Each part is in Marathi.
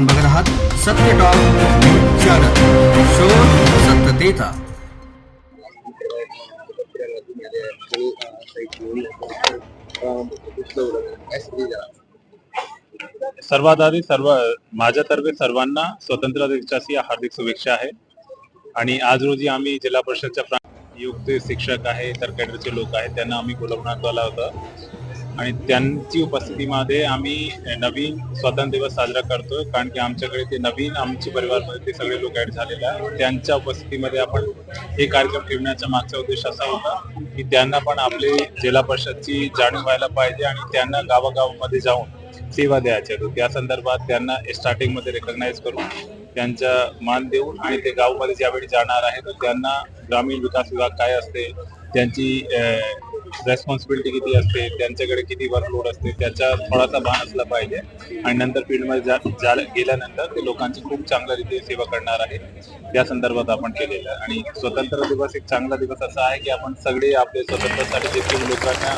आपण बघत आहात सत्य टॉक चॅनल शोध सत्यतेचा. सर्वात आधी सर्व माझ्यातर्फे सर्वांना स्वतंत्र दिवसाची हार्दिक शुभेच्छा आहे. आणि आज रोजी आम्ही जिल्हा परिषदच्या प्रांत युक्त शिक्षक आहे तर कॅडरचे लोक आहेत त्यांना आम्ही बोलवण्यात आला होता. आणि त्यांची उपस्थितीमध्ये आम्ही नवीन स्वातंत्र्य दिवस साजरा करतोय कारण की आमच्याकडे ते नवीन आमच्या परिवारमध्ये ते सगळे लोक ऍड झालेले आहे त्यांच्या उपस्थितीमध्ये आपण हे कार्यक्रम ठेवण्याचा मागचा उद्देश असा होता की त्यांना पण आपले जिल्हा परिषदची जाणीव व्हायला पाहिजे आणि त्यांना गावागावामध्ये जाऊन सेवा द्यायच्या तर त्या संदर्भात त्यांना स्टार्टिंगमध्ये मध्ये करून त्यांचा मान देऊन आणि ते गावमध्ये ज्यावेळी जाणार आहे तर त्यांना ग्रामीण विकास विभाग काय असते त्यांची रेस्पॉन्सिबिलिटी किती असते त्यांच्याकडे किती वर्कलोड असते त्याचा थोडासा भान असला पाहिजे. आणि नंतर फील्डमध्ये जा जा- गेल्यानंतर ते लोकांची खूप चांगल्या रीतीने सेवा करणार आहे त्या संदर्भात आपण केलेलं आहे. आणि स्वतंत्र दिवस एक चांगला दिवस असा आहे की आपण सगळे आपले स्वतंत्रसाठी देखील लोकांना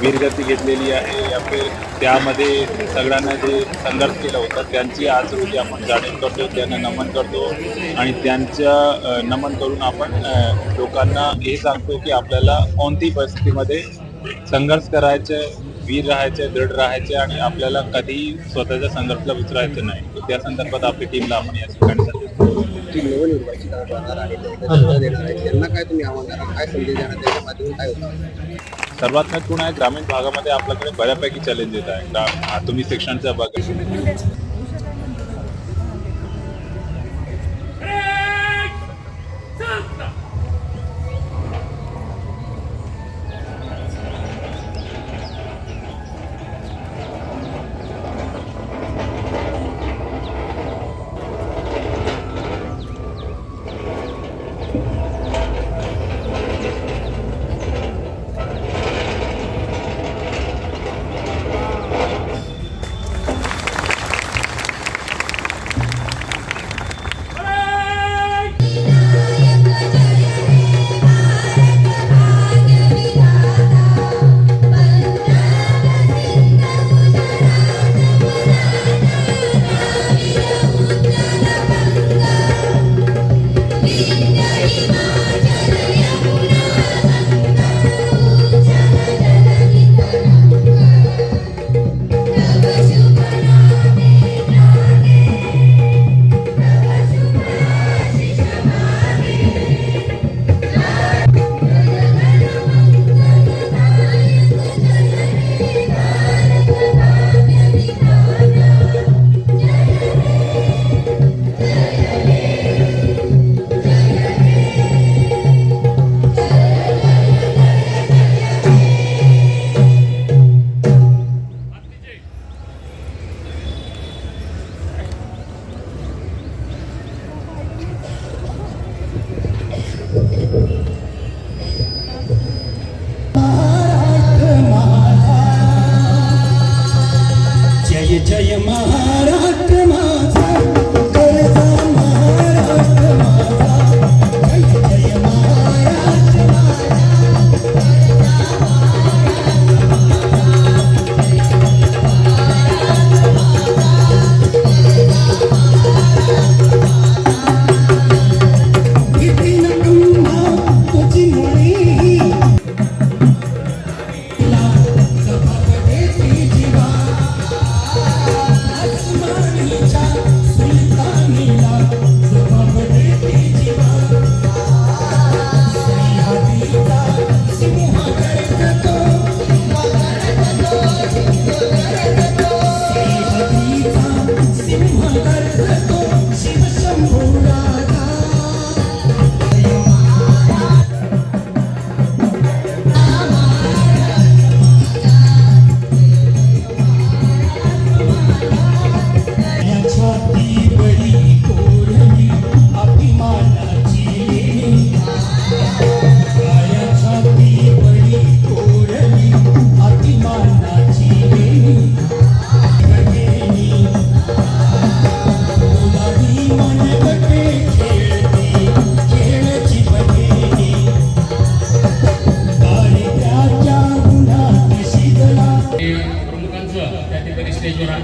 वीरगती घेतलेली आहे. आपले त्यामध्ये सगळ्यांना जे संघर्ष केला होता त्यांची आज रोजी आपण जाणीव करतो त्यांना नमन करतो. आणि त्यांच्या नमन करून आपण लोकांना हे सांगतो की आपल्याला कोणती परिस्थितीमध्ये संघर्ष करायचे वीर राहायचे दृढ राहायचे आणि आपल्याला कधीही स्वतःच्या संघर्षाला विसरायचं नाही. तर त्या संदर्भात आपली टीमला आपण या ठिकाणी नवनिर्वाचित त्यांना देणार आहे त्यांना काय तुम्ही आव्हान देणार काय संधी देणार त्याच्या माध्यमातून काय होतं? सर्वात महत्त्वपूर्ण आहे ग्रामीण भागामध्ये आपल्याकडे बऱ्यापैकी चॅलेंज येत आहे हा, तुम्ही शिक्षणच्या बघा. जय जय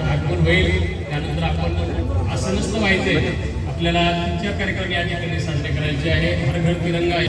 आगमन होईल. त्यानंतर आपण असं नसतं आहे. आपल्याला तुमच्या कार्यक्रम या ठिकाणी साजरे करायचे आहे. हर घर तिरंगा आहे.